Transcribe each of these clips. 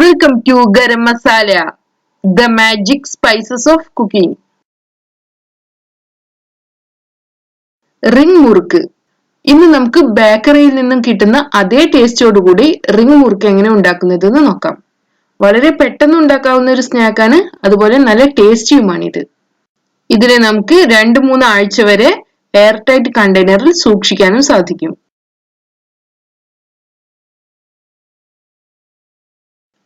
Welcome to garam masala the magic spices of cooking ring murukku ഇന്ന് നമുക്ക് ബേക്കറിയിൽ നിന്നും കിട്ടുന്ന അതേ ടേസ്റ്റോടുകൂടി റിംഗ് മുറുക്ക് എങ്ങനെ ഉണ്ടാക്കുന്നത് എന്ന് നോക്കാം. വളരെ പെട്ടെന്ന് ഉണ്ടാക്കാവുന്ന ഒരു സ്നാക്കാണ് അതുപോലെ നല്ല ടേസ്റ്റിയുമാണ് ഇത്. ഇതിനെ നമുക്ക് രണ്ട് മൂന്ന് ആഴ്ച വരെ എയർ ടൈറ്റ് കണ്ടെയ്നറിൽ സൂക്ഷിക്കാനും സാധിക്കും.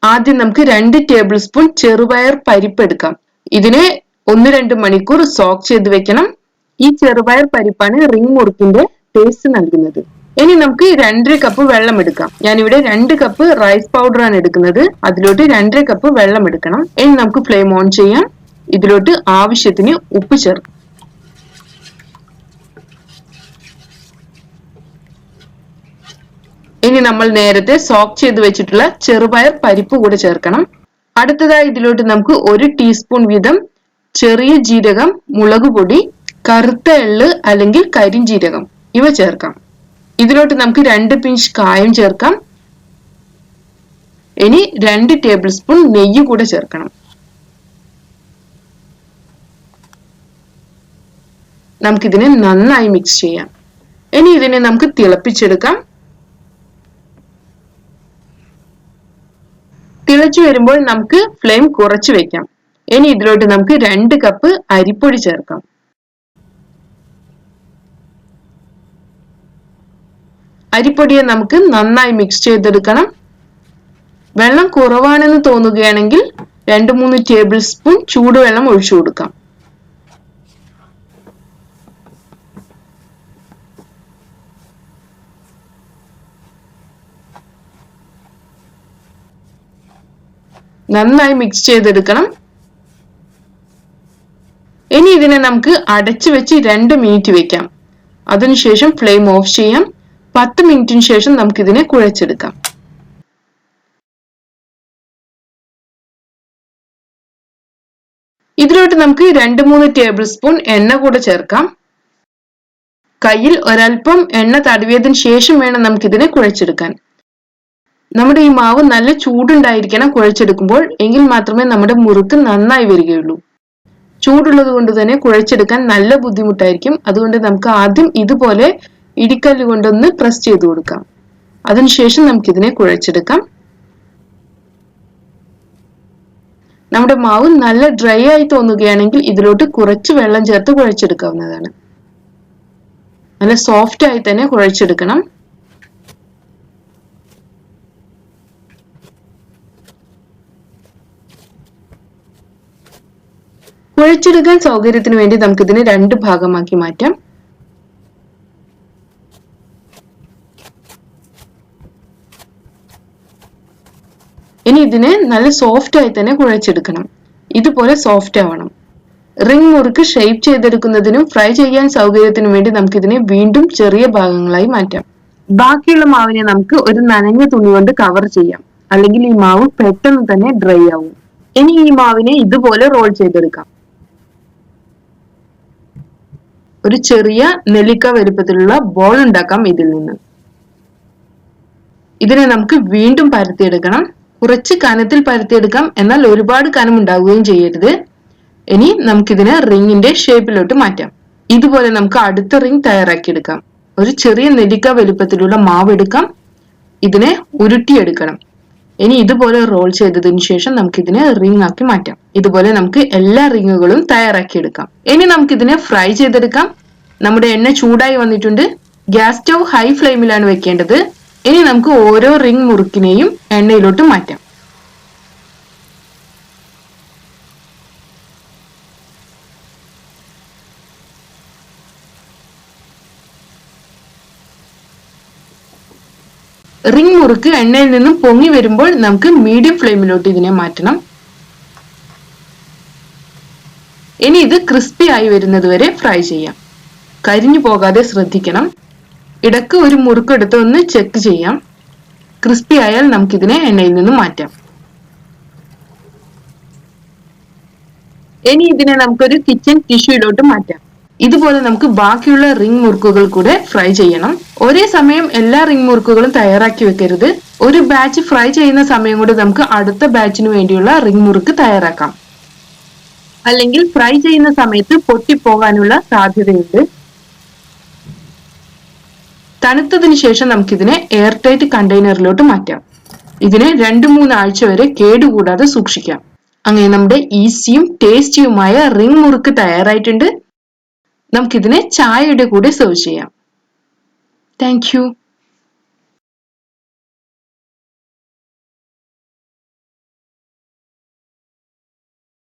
ആദ്യം നമുക്ക് രണ്ട് ടേബിൾ സ്പൂൺ ചെറുപയർ പരിപ്പ് എടുക്കാം. ഇതിനെ ഒന്ന് രണ്ട് മണിക്കൂർ സോക്ക് ചെയ്ത് വെക്കണം. ഈ ചെറുപയർ പരിപ്പാണ് റിംഗ് മുറുക്കിന്റെ ടേസ്റ്റ് നൽകുന്നത്. ഇനി നമുക്ക് രണ്ടര കപ്പ് വെള്ളം എടുക്കാം. ഞാനിവിടെ രണ്ട് കപ്പ് റൈസ് പൗഡർ ആണ് എടുക്കുന്നത്. അതിലോട്ട് രണ്ടര കപ്പ് വെള്ളം എടുക്കണം. ഇനി നമുക്ക് ഫ്ലെയിം ഓൺ ചെയ്യാം. ഇതിലോട്ട് ആവശ്യത്തിന് ഉപ്പ് ചേർക്കാം. ഇനി നമ്മൾ നേരത്തെ സോക്ക് ചെയ്ത് വെച്ചിട്ടുള്ള ചെറുപയർ പരിപ്പ് കൂടെ ചേർക്കണം. അടുത്തതായി ഇതിലോട്ട് നമുക്ക് ഒരു ടീസ്പൂൺ വീതം ചെറിയ ജീരകം മുളക് പൊടി കറുത്ത എള്ള് അല്ലെങ്കിൽ കരിഞ്ജീരകം ഇവ ചേർക്കാം. ഇതിലോട്ട് നമുക്ക് രണ്ട് പിഞ്ച് കായം ചേർക്കാം. ഇനി രണ്ട് ടേബിൾ സ്പൂൺ നെയ്യ് കൂടെ ചേർക്കണം. നമുക്കിതിനെ നന്നായി മിക്സ് ചെയ്യാം. ഇനി ഇതിനെ നമുക്ക് തിളപ്പിച്ചെടുക്കാം. തിളച്ചു വരുമ്പോൾ നമുക്ക് ഫ്ലെയിം കുറച്ച് വെക്കാം. ഇനി ഇതിലോട്ട് നമുക്ക് രണ്ട് കപ്പ് അരിപ്പൊടി ചേർക്കാം. അരിപ്പൊടിയെ നമുക്ക് നന്നായി മിക്സ് ചെയ്തെടുക്കണം. വെള്ളം കുറവാണെന്ന് തോന്നുകയാണെങ്കിൽ രണ്ട് മൂന്ന് ടേബിൾ സ്പൂൺ ചൂടുവെള്ളം ഒഴിച്ചു കൊടുക്കാം. നന്നായി മിക്സ് ചെയ്തെടുക്കണം. ഇനി ഇതിനെ നമുക്ക് അടച്ചു വെച്ച് രണ്ട് മിനിറ്റ് വെക്കാം. അതിനുശേഷം ഫ്ലെയിം ഓഫ് ചെയ്യാം. പത്ത് മിനിറ്റിന് ശേഷം നമുക്ക് ഇതിനെ കുഴച്ചെടുക്കാം. ഇതിലോട്ട് നമുക്ക് രണ്ട് മൂന്ന് ടേബിൾ സ്പൂൺ എണ്ണ കൂടെ ചേർക്കാം. കയ്യിൽ ഒരൽപ്പം എണ്ണ തടവിയതിന് ശേഷം വേണം നമുക്കിതിനെ കുഴച്ചെടുക്കാൻ. നമ്മുടെ ഈ മാവ് നല്ല ചൂടുണ്ടായിരിക്കണം കുഴച്ചെടുക്കുമ്പോൾ എങ്കിൽ മാത്രമേ നമ്മുടെ മുറുക്ക് നന്നായി വരികയുള്ളൂ. ചൂടുള്ളത് കൊണ്ട് തന്നെ കുഴച്ചെടുക്കാൻ നല്ല ബുദ്ധിമുട്ടായിരിക്കും. അതുകൊണ്ട് നമുക്ക് ആദ്യം ഇതുപോലെ ഇടിക്കല്ല് കൊണ്ടൊന്ന് പ്രസ് ചെയ്ത് കൊടുക്കാം. അതിനുശേഷം നമുക്കിതിനെ കുഴച്ചെടുക്കാം. നമ്മുടെ മാവ് നല്ല ഡ്രൈ ആയി തോന്നുകയാണെങ്കിൽ ഇതിലോട്ട് കുറച്ച് വെള്ളം ചേർത്ത് കുഴച്ചെടുക്കാവുന്നതാണ്. നല്ല സോഫ്റ്റ് ആയി തന്നെ കുഴച്ചെടുക്കണം. കുഴച്ചെടുക്കാൻ സൗകര്യത്തിന് വേണ്ടി നമുക്കിതിനെ രണ്ട് ഭാഗമാക്കി മാറ്റാം. ഇനി ഇതിനെ നല്ല സോഫ്റ്റ് ആയി തന്നെ കുഴച്ചെടുക്കണം. ഇതുപോലെ സോഫ്റ്റ് ആവണം. റിംഗ് മുറുക്ക് ഷേപ്പ് ചെയ്തെടുക്കുന്നതിനും ഫ്രൈ ചെയ്യാൻ സൗകര്യത്തിനും വേണ്ടി നമുക്കിതിനെ വീണ്ടും ചെറിയ ഭാഗങ്ങളായി മാറ്റാം. ബാക്കിയുള്ള മാവിനെ നമുക്ക് ഒരു നനഞ്ഞ തുണി കൊണ്ട് കവർ ചെയ്യാം. അല്ലെങ്കിൽ ഈ മാവ് പെട്ടെന്ന് തന്നെ ഡ്രൈ ആവും. ഇനി ഈ മാവിനെ ഇതുപോലെ റോൾ ചെയ്തെടുക്കാം. ഒരു ചെറിയ നെല്ലിക്ക വലുപ്പത്തിലുള്ള ബോൾ ഉണ്ടാക്കാം ഇതിൽ നിന്ന്. ഇതിനെ നമുക്ക് വീണ്ടും പരത്തിയെടുക്കണം. കുറച്ച് കനത്തിൽ പരത്തിയെടുക്കാം. എന്നാൽ ഒരുപാട് കനം ഉണ്ടാവുകയും ചെയ്യരുത്. ഇനി നമുക്കിതിനെ റിങ്ങിന്റെ ഷേപ്പിലോട്ട് മാറ്റാം. ഇതുപോലെ നമുക്ക് അടുത്ത റിങ് തയ്യാറാക്കിയെടുക്കാം. ഒരു ചെറിയ നെല്ലിക്ക വലുപ്പത്തിലുള്ള മാവ് എടുക്കാം. ഇതിനെ ഉരുട്ടിയെടുക്കണം. ഇനി ഇതുപോലെ റോൾ ചെയ്തതിനു ശേഷം നമുക്ക് ഇതിനെ റിംഗ് ആക്കി മാറ്റാം. ഇതുപോലെ നമുക്ക് എല്ലാ റിങ്ങുകളും തയ്യാറാക്കി എടുക്കാം. ഇനി നമുക്ക് ഇതിനെ ഫ്രൈ ചെയ്തെടുക്കാം. നമ്മുടെ എണ്ണ ചൂടായി വന്നിട്ടുണ്ട്. ഗ്യാസ് സ്റ്റൗ ഹൈ ഫ്ലെയിമിലാണ് വെക്കേണ്ടത്. ഇനി നമുക്ക് ഓരോ റിംഗ് മുറുക്കിനെയും എണ്ണയിലോട്ട് മാറ്റാം. റിംഗ് മുറുക്ക് എണ്ണയിൽ നിന്നും പൊങ്ങി വരുമ്പോൾ നമുക്ക് മീഡിയം ഫ്ലെയിമിലോട്ട് ഇതിനെ മാറ്റണം. ഇനി ഇത് ക്രിസ്പി ആയി വരുന്നത് വരെ ഫ്രൈ ചെയ്യാം. കരിഞ്ഞു പോകാതെ ശ്രദ്ധിക്കണം. ഇടയ്ക്ക് ഒരു മുറുക്കെടുത്ത് ഒന്ന് ചെക്ക് ചെയ്യാം. ക്രിസ്പി ആയാൽ നമുക്കിതിനെ എണ്ണയിൽ നിന്നും മാറ്റാം. ഇനി ഇതിനെ നമുക്കൊരു കിച്ചൺ ടിഷ്യൂയിലോട്ട് മാറ്റാം. ഇതുപോലെ നമുക്ക് ബാക്കിയുള്ള റിംഗ് മുറുക്കുകൾ കൂടെ ഫ്രൈ ചെയ്യണം. ഒരേ സമയം എല്ലാ റിംഗ് മുറുക്കുകളും തയ്യാറാക്കി വെക്കരുത്. ഒരു ബാച്ച് ഫ്രൈ ചെയ്യുന്ന സമയം കൊണ്ട് നമുക്ക് അടുത്ത ബാച്ചിന് വേണ്ടിയുള്ള റിംഗ് മുറുക്ക് തയ്യാറാക്കാം. അല്ലെങ്കിൽ ഫ്രൈ ചെയ്യുന്ന സമയത്ത് പൊട്ടിപ്പോകാനുള്ള സാധ്യതയുണ്ട്. തണുത്തതിന് ശേഷം നമുക്കിതിനെ എയർ ടൈറ്റ് കണ്ടെയ്നറിലോട്ട് മാറ്റാം. ഇതിനെ രണ്ട് മൂന്ന് ആഴ്ച വരെ കേടുകൂടാതെ സൂക്ഷിക്കാം. അങ്ങനെ നമ്മുടെ ഈസിയും ടേസ്റ്റിയുമായ റിംഗ് മുറുക്ക് തയ്യാറായിട്ടുണ്ട്. നമുക്കിതിനെ ചായയുടെ കൂടെ സെർവ് ചെയ്യാം. താങ്ക്